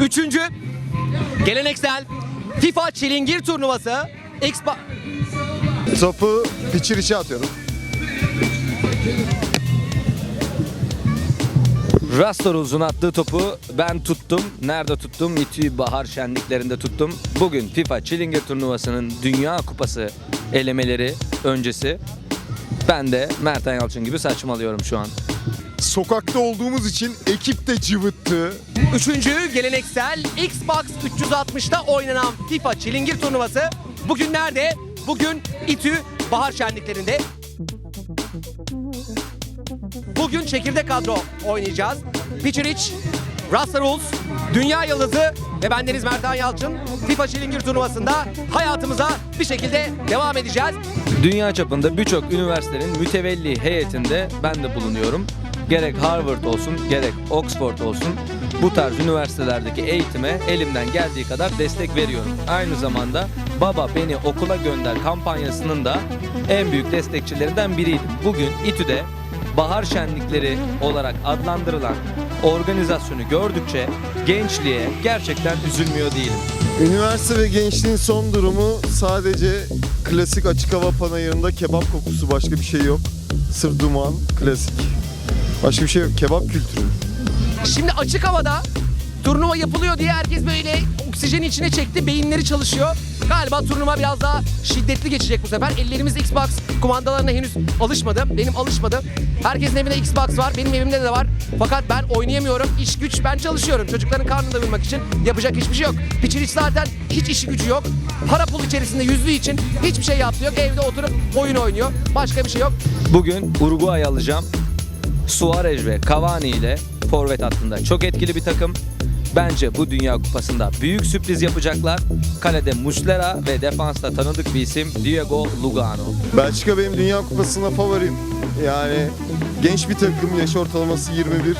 Üçüncü geleneksel FIFA Çilingir turnuvası Xbox Topu piçir içe atıyorum. Rastoruz'un attığı topu ben tuttum. Nerede tuttum? İTÜ Bahar Şenliklerinde tuttum. Bugün FIFA Çilingir Turnuvası'nın Dünya Kupası elemeleri öncesi. Ben de Mertan Yalçın gibi saçmalıyorum şu an. Sokakta olduğumuz için ekip de cıvıttı. Üçüncü geleneksel Xbox 360'ta oynanan FIFA Çilingir turnuvası bugün nerede? Bugün İTÜ Bahar Şenliklerinde. Bugün çekirdek kadro oynayacağız. Piçiriç, Rasta Rules, Dünya Yıldızı ve bendeniz Mertan Yalçın FIFA Çilingir turnuvasında hayatımıza bir şekilde devam edeceğiz. Dünya çapında birçok üniversitenin mütevelli heyetinde ben de bulunuyorum. Gerek Harvard olsun, gerek Oxford olsun bu tarz üniversitelerdeki eğitime elimden geldiği kadar destek veriyorum. Aynı zamanda Baba Beni Okula Gönder kampanyasının da en büyük destekçilerinden biriydim. Bugün İTÜ'de bahar şenlikleri olarak adlandırılan organizasyonu gördükçe gençliğe gerçekten üzülmüyor değilim. Üniversite ve gençliğin son durumu sadece klasik açık hava panayırında kebap kokusu başka bir şey yok. Sırf duman, klasik. Başka bir şey yok. Kebap kültürü. Şimdi açık havada turnuva yapılıyor diye herkes böyle oksijeni içine çekti. Beyinleri çalışıyor. Galiba turnuva biraz daha şiddetli geçecek bu sefer. Ellerimiz Xbox kumandalarına henüz alışmadı. Benim alışmadı. Herkesin evinde Xbox var. Benim evimde de var. Fakat ben oynayamıyorum. İş güç ben çalışıyorum. Çocukların karnını doyurmak için yapacak hiçbir şey yok. Piçiriç zaten hiç işi gücü yok. Para pul içerisinde yüzdüğü için hiçbir şey yaptığı yok. Evde oturup oyun oynuyor. Başka bir şey yok. Bugün Uruguay alacağım. Suarez ve Cavani ile forvet hattında çok etkili bir takım. Bence bu Dünya Kupası'nda büyük sürpriz yapacaklar. Kalede Muslera ve defansta tanıdık bir isim Diego Lugano. Belçika benim Dünya Kupası'nda favorim. Yani genç bir takım, yaş ortalaması 21.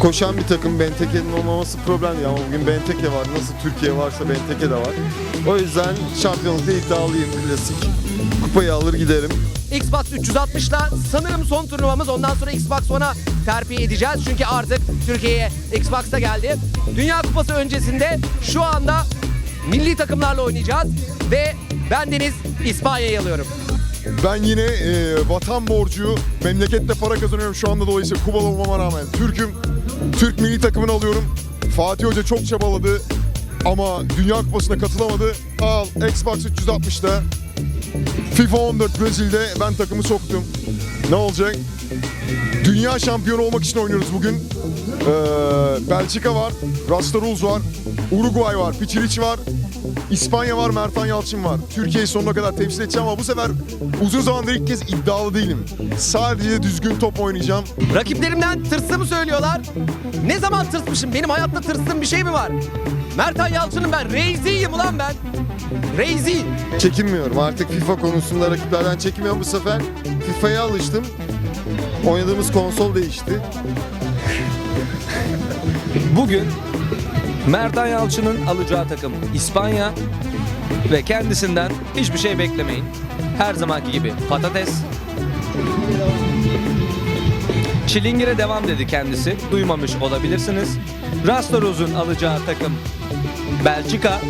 Koşan bir takım, Benteke'nin olmaması problem değil ama bugün Benteke var. Nasıl Türkiye varsa Benteke de var. O yüzden şampiyonlukta iddialıyım klasik. Kupayı alır giderim. Xbox 360'la sanırım son turnuvamız. Ondan sonra Xbox One'a terfi edeceğiz. Çünkü artık Türkiye'ye Xbox'ta geldi. Dünya Kupası öncesinde şu anda milli takımlarla oynayacağız. Ve bendeniz İspanya'yı alıyorum. Ben yine e, vatan borcu, memlekette para kazanıyorum şu anda dolayısıyla Kubalı olmama rağmen. Türk'üm, Türk milli takımını alıyorum. Fatih Hoca çok çabaladı ama Dünya Kupası'na katılamadı. Al Xbox 360'da FIFA 14 Brezilya'da ben takımı soktum. Ne olacak? Dünya şampiyonu olmak için oynuyoruz bugün. Ee, Belçika var, Rasta Rules var, Uruguay var, Piçiriç var, İspanya var, Mertan Yalçın var. Türkiye'yi sonuna kadar temsil edeceğim ama bu sefer uzun zamandır ilk kez iddialı değilim. Sadece düzgün top oynayacağım. Rakiplerimden tırstığımı söylüyorlar. Ne zaman tırsmışım? Benim hayatta tırstığım bir şey mi var? Mertan Yalçın'ım ben. Reiziyim ulan ben. Reizi. Çekinmiyorum. Artık FIFA konusunda rakiplerden çekinmiyorum bu sefer. FIFA'ya alıştım. Oynadığımız konsol değişti. Bugün Mertan Yalçın'ın alacağı takım İspanya ve kendisinden hiçbir şey beklemeyin. Her zamanki gibi patates. Çilingir'e devam dedi kendisi. Duymamış olabilirsiniz. Rastoroz'un alacağı takım Belçika.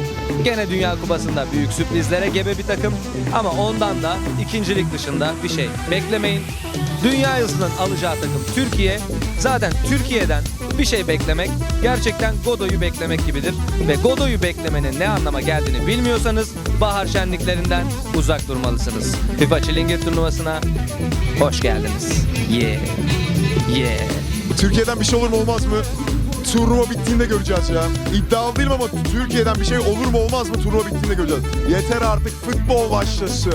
Gene Dünya Kupası'nda büyük sürprizlere gebe bir takım. Ama ondan da ikincilik dışında bir şey beklemeyin. Dünya Yıldızı'nın alacağı takım Türkiye. Zaten Türkiye'den bir şey beklemek gerçekten Godoy'u beklemek gibidir. Ve Godoy'u beklemenin ne anlama geldiğini bilmiyorsanız bahar şenliklerinden uzak durmalısınız. FIFA Çilingir turnuvasına hoş geldiniz. Yeah. Yeah. Türkiye'den bir şey olur mu olmaz mı? Turnuva bittiğinde göreceğiz ya. İddialı değilim ama Türkiye'den bir şey olur mu olmaz mı turnuva bittiğinde göreceğiz. Yeter artık futbol başlasın.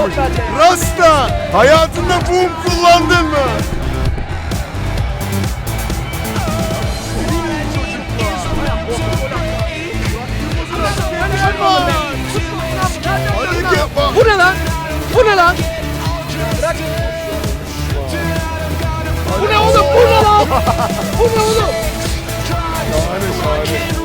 Rasta hayatında boom kullandın mı? Bu ne lan? Bu ne lan? Bu ne oğlum? Bu ne lan? Bu ne oğlum? Şahane şahane.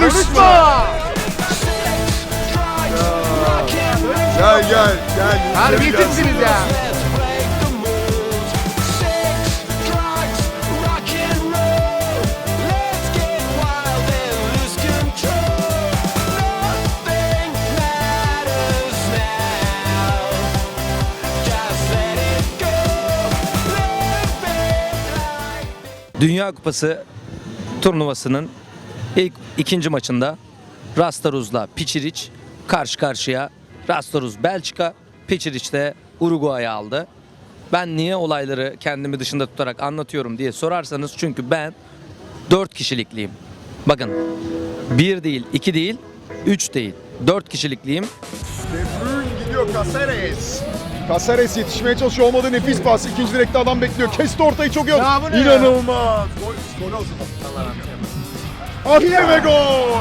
Konuşma. Gel gel gel. Terbiyesizsiniz ya. Dünya Kupası turnuvasının ilk ikinci maçında Rastaruz'la Piçiriç karşı karşıya. Rastaruz Belçika, Piçiriç de Uruguay'ı aldı. Ben niye olayları kendimi dışında tutarak anlatıyorum diye sorarsanız çünkü ben 4 kişilikliyim. Bakın bir değil, iki değil, üç değil, dört kişilikliyim. De Bruyne gidiyor Caceres. Caceres yetişmeye çalışıyor olmadı nefis pas. İkinci direkte adam bekliyor. Kesti ortayı çok iyi. Ya bu ne ya? İnanılmaz. Gol, gol olsun. Attı ve gol.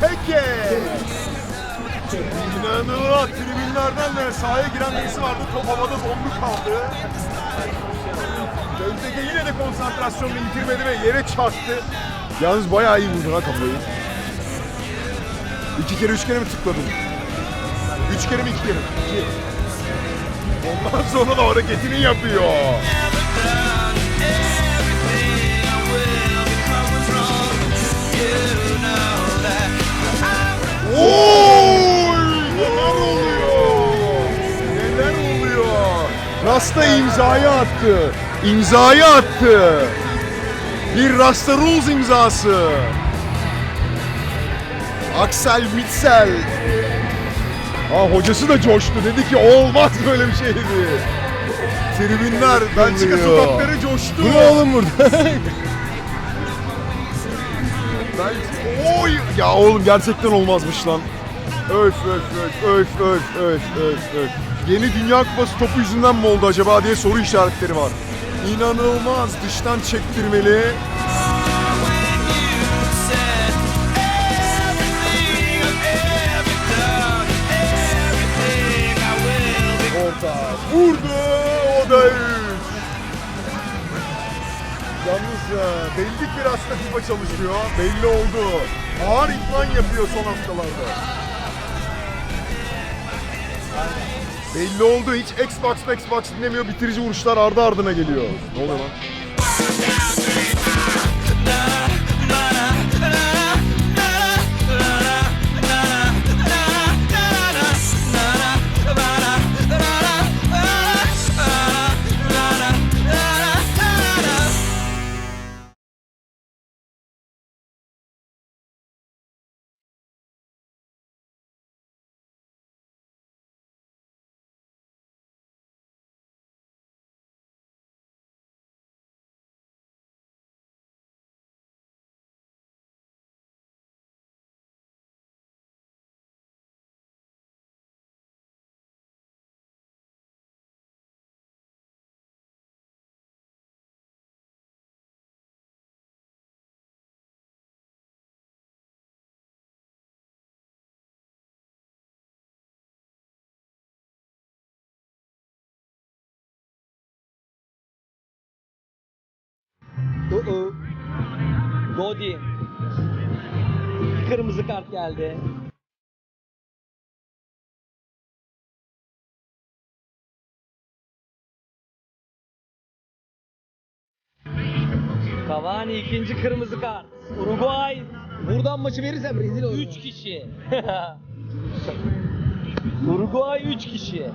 Peki. İnanılmaz. Tribünlerden de sahaya giren birisi vardı. Top havada dondu kaldı. Özdege yine de konsantrasyonunu yitirmedi ve yere çarptı. Yalnız bayağı iyi vurdu ha kafayı. İki kere üç kere mi tıkladın? Üç kere mi iki kere? İki. Ondan sonra da hareketini yapıyor. Oy! Neler oluyor? Neler oluyor? Rasta imzayı attı. İmzayı attı. Bir Rasta Rules imzası. Aksel Mitsel. Ha hocası da coştu. Dedi ki olmaz böyle bir şey dedi. Tribünler, Belçika sokakları coştu. Bu ne oğlum burada? Belçika... Oy! Ya oğlum gerçekten olmazmış lan. Öf öf öf öf öf öf öf öf. Yeni Dünya Kupası topu yüzünden mi oldu acaba diye soru işaretleri var. İnanılmaz dıştan çektirmeli. Belli bir hasta FIFA çalışıyor. Belli oldu. Ağır idman yapıyor son haftalarda. Belli oldu. Hiç Xbox Xbox dinlemiyor. Bitirici vuruşlar ardı ardına geliyor. Ne oluyor lan? Uh-uh. Godin. Kırmızı kart geldi. Cavani ikinci kırmızı kart. Uruguay Buradan maçı verirsem rezil olurum. 3 kişi. Uruguay 3 kişi.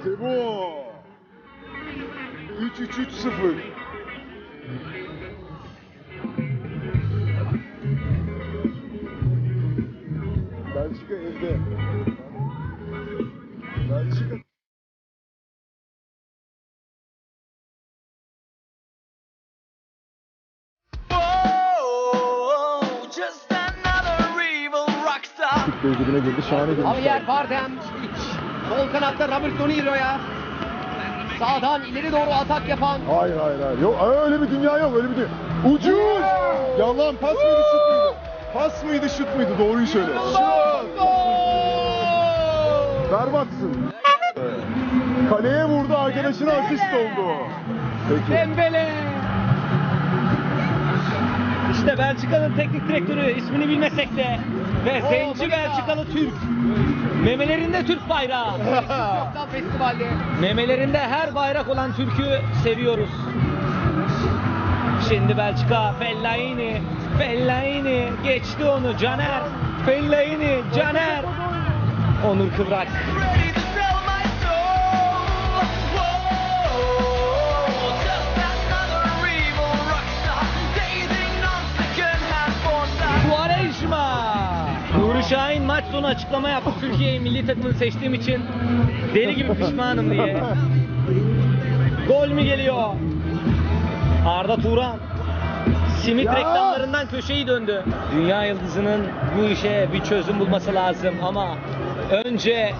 İşte bu. 3-3-3-0. Belçika evde. Belçika Bey'e girdi. Şahane girmiş. Javier Bardem. Sol kanatta Robert De Niro'ya. Sağdan ileri doğru atak yapan Hayır hayır hayır. Yok öyle bir dünya yok öyle bir dünya. Ucuz. Yalan pas mıydı şut muydu? Pas mıydı şut muydu? Doğruyu söyle. Şut. Berbatsın. Kaleye vurdu arkadaşına asist oldu. Peki. Dembele. İşte Belçika'nın teknik direktörü ismini bilmesek de ve zenci ne ya? Belçikalı Türk. Memelerinde Türk bayrağı. Yoktan festivalde. Memelerinde her bayrak olan Türk'ü seviyoruz. Şimdi Belçika Fellaini, Fellaini geçti onu Caner. Fellaini, Caner. Onur Kıvrak. Sonu açıklama yaptı. Türkiye'yi milli takımını seçtiğim için deli gibi pişmanım diye. Gol mü geliyor? Arda Turan. Simit Ya! reklamlarından köşeyi döndü. Dünya yıldızının bu işe bir çözüm bulması lazım ama önce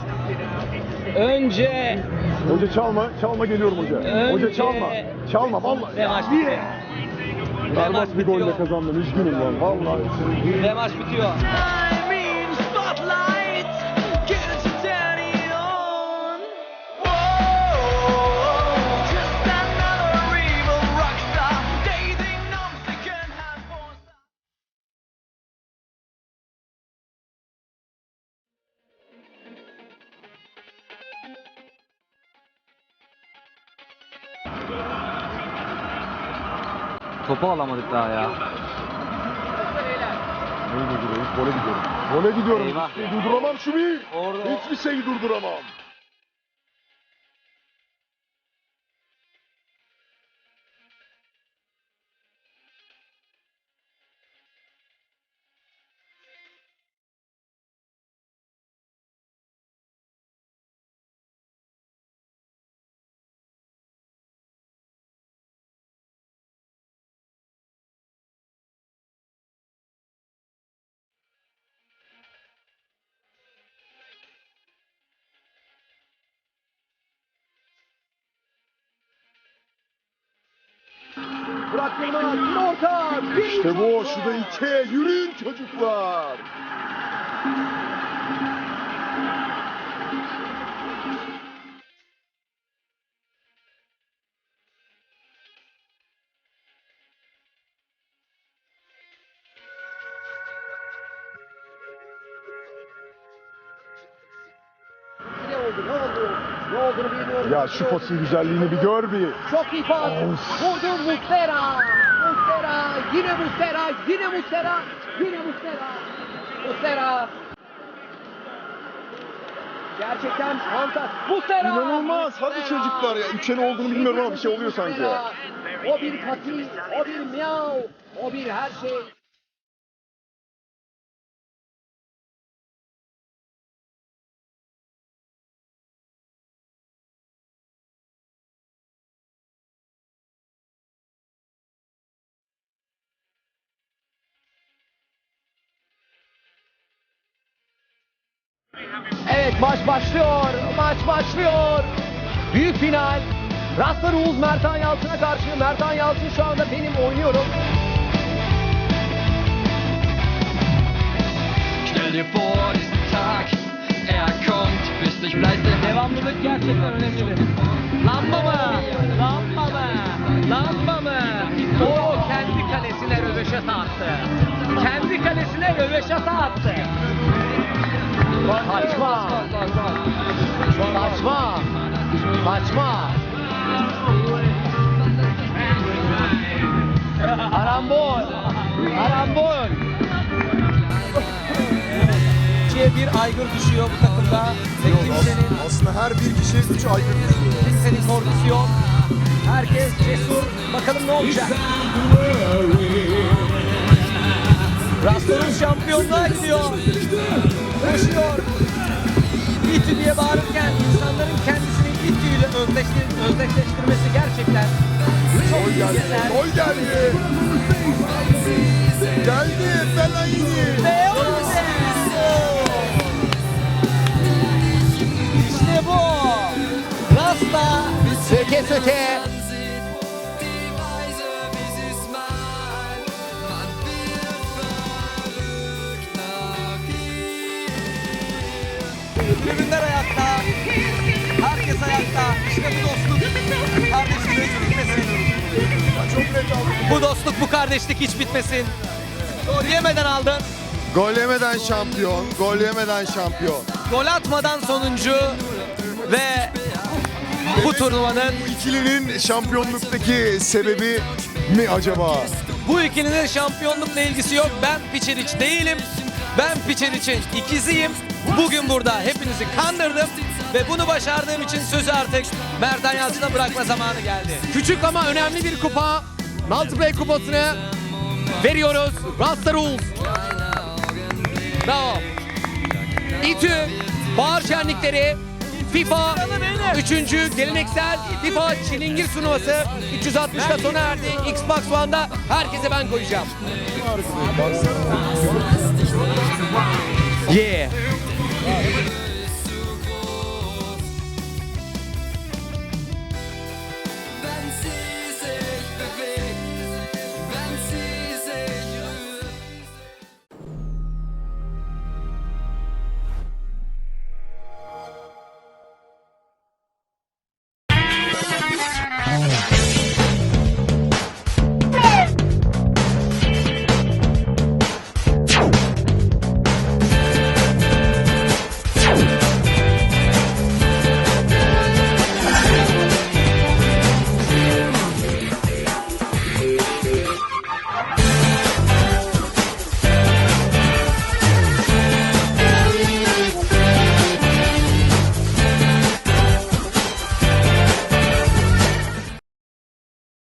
önce Hoca çalma. Çalma geliyorum hoca. Önce- Hoca çalma. Çalma vallahi. ve maç bitiyor. Berbat bir golle kazandım. Üzgünüm lan. Vallahi. Ve maç bitiyor. Topu alamadık daha ya. Neyle gidiyorum? Gole gidiyorum. Gole gidiyorum. Eyvah. Hiçbir şeyi durduramam şu bir. Orada- Hiçbir şeyi durduramam. Bıraktırma. Bir orta. Bir İşte bu. Şu da iki. Yürüyün çocuklar. Ya şu pasın güzelliğini bir gör bir. Çok iyi pas. Vurdu Muslera. Muslera. Yine Mustera, yine Mustera, yine Mustera. Mustera. Gerçekten fantastik. Mustera. İnanılmaz. Hadi çocuklar ya. Üçen olduğunu bilmiyorum ama bir şey oluyor sanki ya. O bir pati, o bir miau, o bir her şey. Rasta Rules Mertan Yalçın'a karşı. Mertan Yalçın şu anda benim oynuyorum. Stell dir vor, diesen Tag, er. Devamlılık gerçekten önemlidir. Lamba mı? Lamba mı? Lamba mı? O kendi kalesine röveşata attı. Kendi kalesine röveşata attı. Saçma. Saçma. Saçma. Arambol. Arambol. İkiye bir aygır düşüyor bu takımda. Ve kimsenin, Aslında her bir kişi üç aygır düşüyor. kimsenin korkusu yok. Herkes cesur. Bakalım ne olacak? Rastor'un şampiyonluğa gidiyor. Koşuyor. İTÜ diye bağırırken insanların kendisini İle özdeştir, özdeşleştirmesi gerçekten çok Gol geldi. güzel. Gol geldi. Geldi. Fellaini. Ve oldu. İşte bu. Rasta Söke söke. Tribünler ayakta. Herkes ayakta. İşte bu dostluk. Kardeşlik hiç bitmesin. Bu dostluk, bu kardeşlik hiç bitmesin. Gol yemeden aldın. Gol yemeden şampiyon. Gol yemeden şampiyon. Gol atmadan sonuncu. Ve bu turnuvanın, ikilinin şampiyonluktaki sebebi mi acaba? bu ikilinin şampiyonlukla ilgisi yok. Ben Piçeriç değilim. Ben Piçeriç'in ikiziyim. Bugün burada hepinizi kandırdım. Ve bunu başardığım için sözü artık Merdan Yalçın'a bırakma zamanı geldi. Küçük ama önemli bir kupa. Multiplay kupasını veriyoruz. Rasta Rules. Bravo. İTÜ Bahar Şenlikleri FIFA 3. geleneksel FIFA Çilingir turnuvası 360'da sona erdi. Xbox One'da herkese ben koyacağım. Yeah.